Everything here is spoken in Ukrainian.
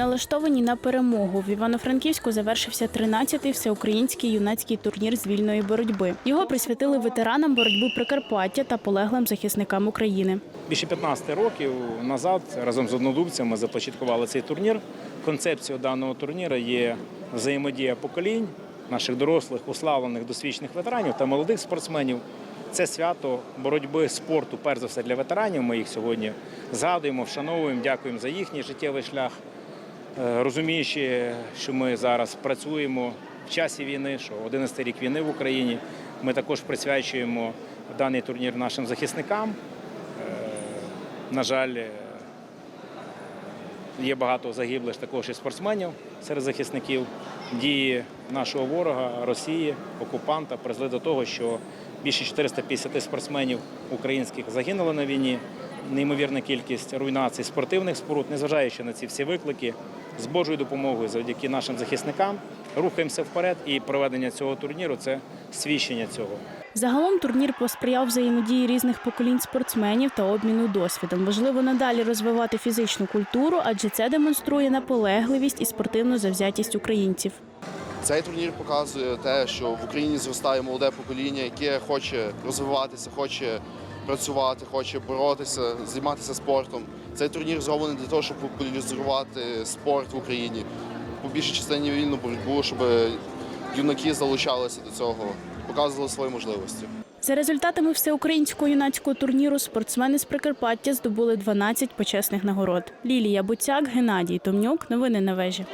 Налаштовані на перемогу в Івано-Франківську завершився 13-й всеукраїнський юнацький турнір з вільної боротьби. Його присвятили ветеранам боротьби Прикарпаття та полеглим захисникам України. Більше 15 років назад разом з однодумцями започаткували цей турнір. Концепцією даного турніру є взаємодія поколінь наших дорослих, уславлених, досвідчених ветеранів та молодих спортсменів. Це свято боротьби спорту, перш за все для ветеранів. Ми їх сьогодні згадуємо, вшановуємо, дякуємо за їхній життєвий шлях. Е, Розуміючи, що ми зараз працюємо в часі війни, що 11 рік війни в Україні, ми також присвячуємо даний турнір нашим захисникам. На жаль, е, є багато загиблих також і спортсменів серед захисників. Дії нашого ворога, Росії, окупанта призвели до того, що більше 450 спортсменів українських загинули на війні. Неймовірна кількість руйнацій спортивних споруд, незважаючи на ці всі виклики, з Божою допомогою, завдяки нашим захисникам, рухаємося вперед. І проведення цього турніру це свідчення цього. Загалом турнір посприяв взаємодії різних поколінь спортсменів та обміну досвідом. Важливо надалі розвивати фізичну культуру, адже це демонструє наполегливість і спортивну завзятість українців. Цей турнір показує те, що в Україні зростає молоде покоління, яке хоче розвиватися, хоче працювати, хоче боротися, займатися спортом. Цей турнір зроблений для того, щоб популяризувати спорт в Україні, по більшій частині вільну боротьбу, щоб юнаки залучалися до цього, показували свої можливості. За результатами всеукраїнського юнацького турніру спортсмени з Прикарпаття здобули 12 почесних нагород. Лілія Буцяк, Геннадій Томнюк. Новини на вежі.